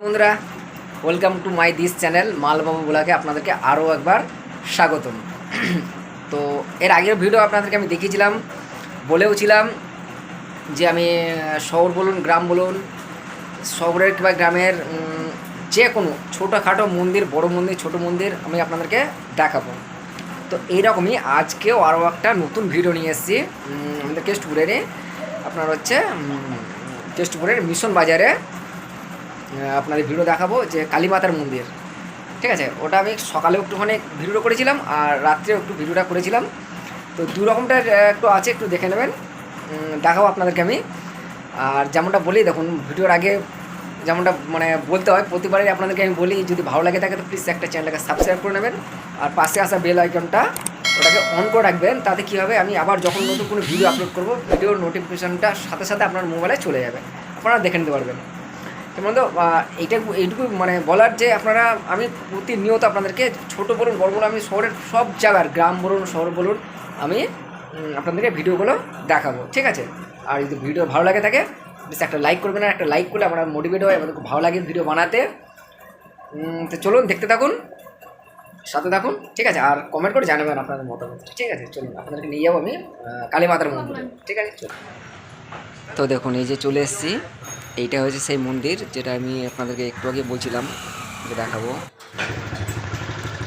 বন্ধুরা welcome to my this channel মালবাবু বলাকে আপনাদেরকে আরও একবার স্বাগতম। তো এর আগের ভিডিও আপনাদেরকে আমি দেখিয়েছিলাম বলেওছিলাম যে আমি শহর বলুন গ্রাম বলুন শহরের কিংবা গ্রামের যে কোনো ছোটোখাটো মন্দির বড় মন্দির ছোট মন্দির আমি আপনাদেরকে দেখাবো। তো এইরকমই আজকেও আরও একটা নতুন ভিডিও নিয়ে এসেছি। আমাদের কেষ্টপুরের আপনার হচ্ছে উম, কেষ্টপুরের মিশন বাজারে আহ, আপনাদের ভিডিও দেখাবো যে কালীমাতার মন্দির। ঠিক আছে? ওটা আমি সকালেও একটুখানি ভিডিওটা করেছিলাম আর রাত্রেও একটু ভিডিওটা করেছিলাম। তো দু রকমটার আহ, একটু আছে একটু দেখে নেবেন। দেখাবো আপনাদেরকে আমি। আর যেমনটা বলি দেখুন ভিডিওর আগে যেমনটা মানে বলতে হয় প্রতিবারই আপনাদেরকে আমি বলি যদি ভালো লাগে থাকে তো প্লিজ একটা চ্যানেলটাকে সাবস্ক্রাইব করে নেবেন। আর পাশে আসা বেল আইকনটা ওটাকে অন করে রাখবেন তাতে কী হবে আমি আবার যখন নতুন কোনো ভিডিও আপলোড করব ভিডিওর নোটিফিকেশানটা সাথে সাথে আপনার মোবাইলে চলে যাবে। আপনারা দেখে নিতে পারবেন। তেমন তো এইটা এইটুকু মানে বলার যে আপনারা আমি প্রতিনিয়ত আপনাদেরকে ছোট বলুন বড় বলুন আমি শহরের সব জায়গার গ্রাম বলুন শহর বলুন আমি আপনাদেরকে ভিডিওগুলো দেখাবো ঠিক আছে? আর যদি ভিডিও ভালো লাগে থাকে প্লিজ একটা লাইক করবেন আর একটা লাইক করলে আমরা মোটিভেট হয় আমাদের খুব ভালো লাগে ভিডিও বানাতে। তো চলুন দেখতে থাকুন সাথে থাকুন ঠিক আছে? আর কমেন্ট করে জানাবেন আপনাদের মতামত ঠিক আছে? চলুন আপনাদেরকে নিয়ে যাব আমি আহ, কালীমাতার মন্দিরে ঠিক আছে? চলুন। তো দেখুন এই যে চলে এসেছি। এইটা হচ্ছে সেই মন্দির যেটা আমি আপনাদেরকে একটু আগে বলছিলাম যে দেখাবো।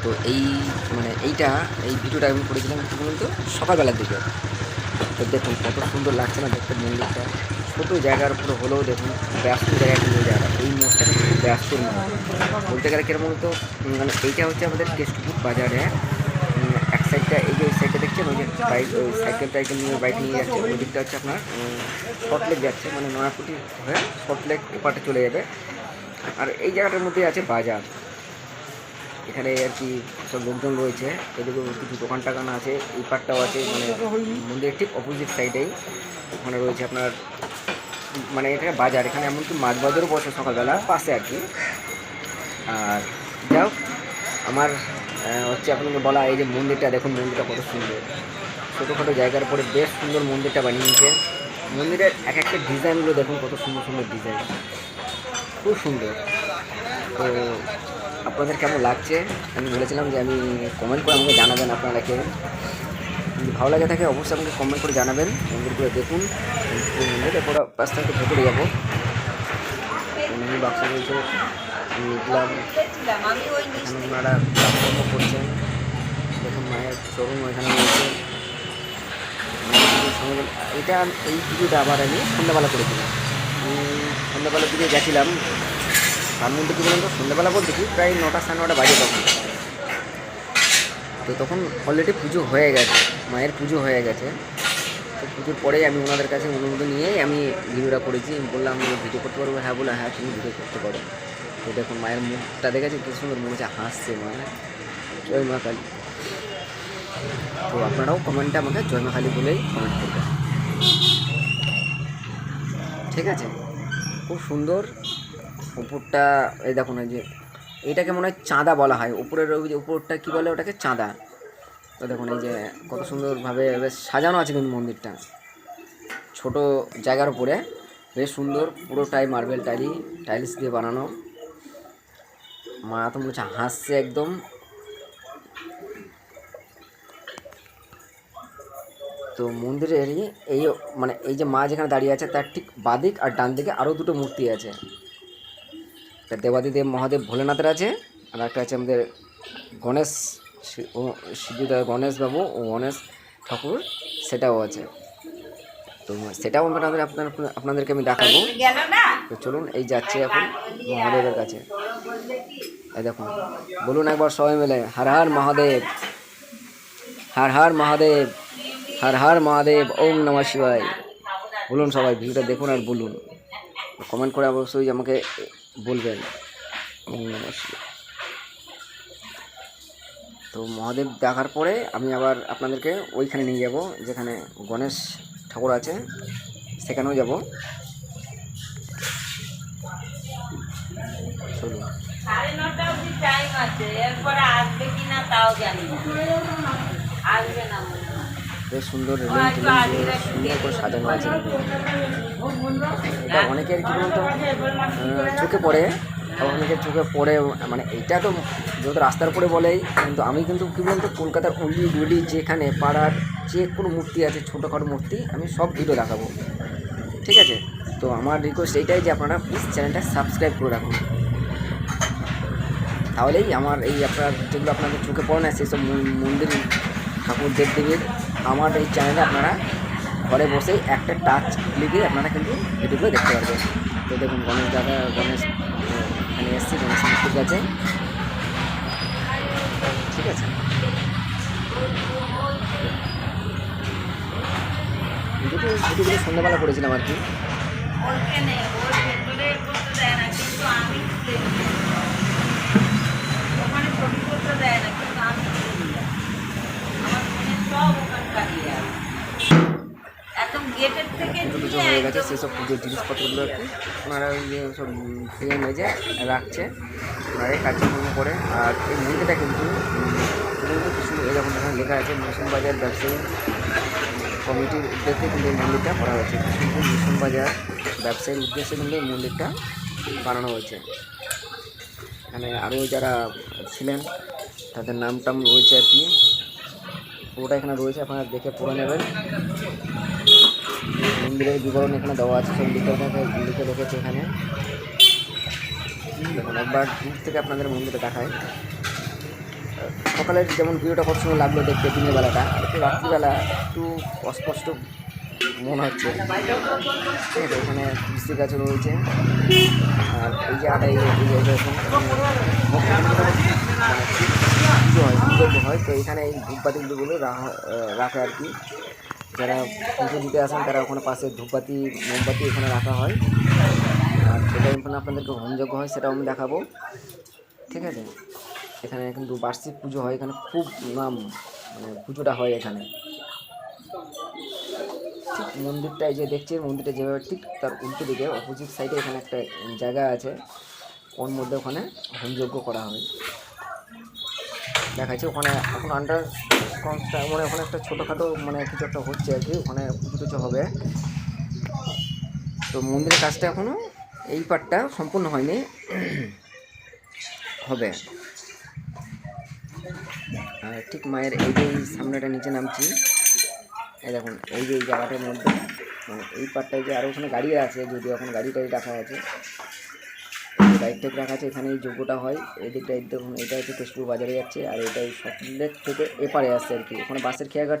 তো এই মানে এইটা এই ভিডিওটা আমি করেছিলাম কি বলুন তো সকালবেলার দিকে। তো দেখুন কত সুন্দর লাগছে না দেখতে মন্দিরটা। ছোটো জায়গার উপরে হলেও দেখুন ব্যস্ত জায়গায় কিন্তু জায়গা এই মোড়টা ব্যস্ত মোড় বলতে গেলে বলতো উম, মানে এইটা হচ্ছে আমাদের কেষ্টপুর বাজারে যে দেখছেন? ওই যে বাইক, ওই সাইকেল টাইকেল নিয়ে বাইক নিয়ে যাচ্ছে। ওই দিকটা হচ্ছে আপনার শর্ট লেক যাচ্ছে। মানে নয়াকুটি হয়ে শর্ট লেক এপারটা চলে যাবে। আর এই জায়গাটার মধ্যে আছে বাজার। এখানে আর কি সব লোকজন রয়েছে। এদিকে কিছু দোকান টাকান আছে। এই পাটটাও আছে। মানে মন্দিরের ঠিক অপোজিট সাইডেই ওখানে রয়েছে আপনার মানে এটা বাজার। এখানে এমনকি মাছ বাজারও বসে সকালবেলা, পাশে আর কি। আর যাও আমার হচ্ছে আপনাকে বলা এই যে মন্দিরটা, দেখুন মন্দিরটা কত সুন্দর। ছোটোখাটো জায়গার পরে বেশ সুন্দর মন্দিরটা বানিয়েছে মন্দিরের এক একটা ডিজাইনগুলো দেখুন কত সুন্দর সুন্দর ডিজাইন। খুব সুন্দর। তো আপনাদের কেমন লাগছে? আমি বলেছিলাম যে আমি কমেন্ট করে আমাকে জানাবেন আপনারা কে যদি ভালো লাগে থাকে, অবশ্যই আমাকে কমেন্ট করে জানাবেন। মন্দিরগুলো দেখুন। মন্দির এরপর পাঁচ থেকে ভেতরে যাব। বাক্স রয়েছে লিখলাম ওনারা করছেন। দেখুন, মায়ের শোরুম এখানে রয়েছে। এটা এই ভিডিওটা আবার আমি সন্ধ্যাবেলা করেছিলাম। সন্ধ্যাবেলার দিকে গেছিলাম। তার মধ্যে কী বলুন তো? সন্ধ্যাবেলা বলতে কি? প্রায় নটা সাড়ে নটা বাজে তখন। তো তখন অলরেডি পুজো হয়ে গেছে। মায়ের পুজো হয়ে গেছে। তো পুজোর পরেই আমি ওনাদের কাছে অনুমোদন নিয়েই আমি ভিডিওটা করেছি। বললাম ভিডিও করতে পারব? হ্যাঁ বলে হ্যাঁ তুমি ভিডিও করতে পারো। তো দেখুন মায়ের মুখটা দেখেছি কি সুন্দর মনে হচ্ছে হাসছে মা। জয় মা কালী। তো আপনারাও কমেন্টে আমাকে জয় মা কালী বলেই কমেন্ট করবেন। ঠিক আছে? খুব সুন্দর উপরটা, এই দেখুন এই যে, এটাকে মনে হয় চাঁদা বলা হয়। উপরের ওই যে উপরটা কী বলে ওটাকে? চাঁদা। তো দেখুন এই যে কত সুন্দরভাবে বেশ সাজানো আছে কিন্তু মন্দিরটা। ছোট জায়গার উপরে। বেশ সুন্দর পুরোটাই মার্বেল টাইলি টাইলস দিয়ে বানানো। মা তো মনে হচ্ছে হাসছে একদম। তো মন্দিরেরই এই মানে এই যে মা যেখানে দাঁড়িয়ে আছে তার ঠিক বাদিক আর ডান দিকে আরও দুটো মূর্তি আছে। একটা দেবাদিদেব মহাদেব ভোলেনাথের আছে আর একটা আছে আমাদের গণেশ শি- ও শিবুদা গণেশ বাবু ও গণেশ ঠাকুর সেটাও আছে। তো সেটাও আপনাদের আপনার আপনাদেরকে আমি দেখাবো। তো চলুন এই যাচ্ছে এখন মহাদেবের কাছে। এই দেখুন, বলুন একবার সবাই মিলে, হর হর মহাদেব, হর হর মহাদেব, হর হর মহাদেব, ওম নমঃ শিবায়। বলুন সবাই, ভিডিওটা দেখুন আর বলুন। কমেন্ট করে অবশ্যই আমাকে বলবেন, ওম নমঃ তো মহাদেব দেখার পরে আমি আবার আপনাদেরকে ওইখানে নিয়ে যাব, যেখানে গণেশ ঠাকুর আছে, সেখানেও যাব। চলুন। সাড়ে নটা অবধি টাইম আছে এরপরে আসবে কিনা তাও জানি না। আসবে না বেশ সুন্দর রেলিং টেলিং সুন্দর করে সাজানো আছে এটা অনেকের কি বলতো? চোখে পড়ে। অনেকের চোখে পড়ে মানে এটা তো যেহেতু রাস্তার উপরে বলেই কিন্তু আমি কিন্তু কী বলুন তো কলকাতার অলি গলি যেখানে পাড়ার যে কোনো মূর্তি আছে ছোটোখাটো মূর্তি আমি সব ভিডিও দেখাবো। ঠিক আছে? তো আমার রিকোয়েস্ট এইটাই যে আপনারা প্লিজ চ্যানেলটা সাবস্ক্রাইব করে রাখুন। তাহলেই আমার এই আপনার যেগুলো আপনাদের চোখে পড়ে না, সেই সব মন্দির ঠাকুর দেবদেবীর আমার এই চ্যানেলে আপনারা ঘরে বসেই একটা টাচ ক্লিকে আপনারা কিন্তু ভিডিওগুলো দেখতে পারবেন। তো দেখুন, গণেশ দাদা, গণেশ এখানে এসেছি, গণেশ মূর্তির কাছে ঠিক আছে। ভিডিওগুলো সন্ধ্যাবেলা করেছিলাম আর কি ওরকে নেই ওর ভেতরে করতে দেয় না কিন্তু আমি তুলে দিই। ওখানে ছবি করতে দেয় না কিন্তু আমি আমার ফোনে সব ওখানে কাটিয়ে একদম গেটের থেকে পুজো টুজো দিয়ে হয়ে গেছে সেসব পুজোর জিনিসপত্রগুলো আর কি। ওনারা সব ফিরে মেজে রাখছে ওনারা এই কার্যক্রম করে। আর এই মন্দিরটা কিন্তু কিছু এরকম এখানে লেখা আছে মিশন বাজার ব্যবসায়ী কমিটির উদ্যোগে কিন্তু এই মন্দিরটা করা হয়েছে। কিন্তু মিশন বাজার ব্যবসায়ীর উদ্দেশ্যে কিন্তু এই মন্দিরটা বানানো হয়েছে। এখানে আরও যারা ছিলেন তাদের নাম টাম রয়েছে আর কি। পুরোটা এখানে রয়েছে, আপনারা দেখে পড়ে নেবেন। মন্দিরের বিবরণ এখানে দেওয়া আছে সব লিখে লিখে রেখেছে এখানে। দেখুন, একবার দূর থেকে আপনাদের মন্দিরটা দেখায়। সকালের যেমন ভিডিওটা কত সময় লাগল দেখতে দিনের বেলাটা একটু রাত্রিবেলা একটু অস্পষ্ট মনে হচ্ছে। ঠিক এখানে তুলসী গাছ রয়েছে। আর এই জায়গাটা এই এই জায়গাটা এখন মানে পুজো হয় পুজো হয়। তো এখানে এই ধূপবাতিগুলো রাখা আর কি। যারা পুজো দিতে আসেন, তারা ওখানে পাশে ধূপবাতি, মোমবাতি এখানে রাখা হয়। আর সেটা এখানে আপনাদেরকে হোমযজ্ঞ হয়, সেটাও আমি দেখাবো। ঠিক আছে? এখানে কিন্তু বার্ষিক পুজো হয়। এখানে খুব নাম মানে পুজোটা হয় এখানে। ঠিক মন্দিরটা এই যে দেখছেন, মন্দিরটা যেভাবে ঠিক তার উল্টো দিকে অপোজিট সাইডে এখানে একটা জায়গা আছে। ওর মধ্যে ওখানে হোমযজ্ঞ করা হয়। দেখা যাচ্ছে ওখানে এখন আন্ডার কনস্ট্রাক মানে ওখানে একটা ছোটোখাটো মানে কিছু একটা হচ্ছে আর কি। ওখানে কিছু টুজো হবে। তো মন্দিরের কাজটা এখনও এই পার্টটা সম্পূর্ণ হয়নি। হবে। আর ঠিক মায়ের এই যে এই সামনেটা নিচে নামছি। এই দেখুন, এই যে এই জায়গাটার মধ্যে মানে এই পার্টটায় যে আরও ওখানে গাড়ি আছে, যদিও এখন গাড়ি টাড়ি রাখা আছে। টাইক রাখা আছে, এখানে এই যোগ্যটা হয়, এদিকটা দেখুন, এটা হচ্ছে তেজপুর বাজারে যাচ্ছে, আর এটা এই সকলের থেকে এপারে আসছে আর কি। ওখানে বাসের খেয়াঘাট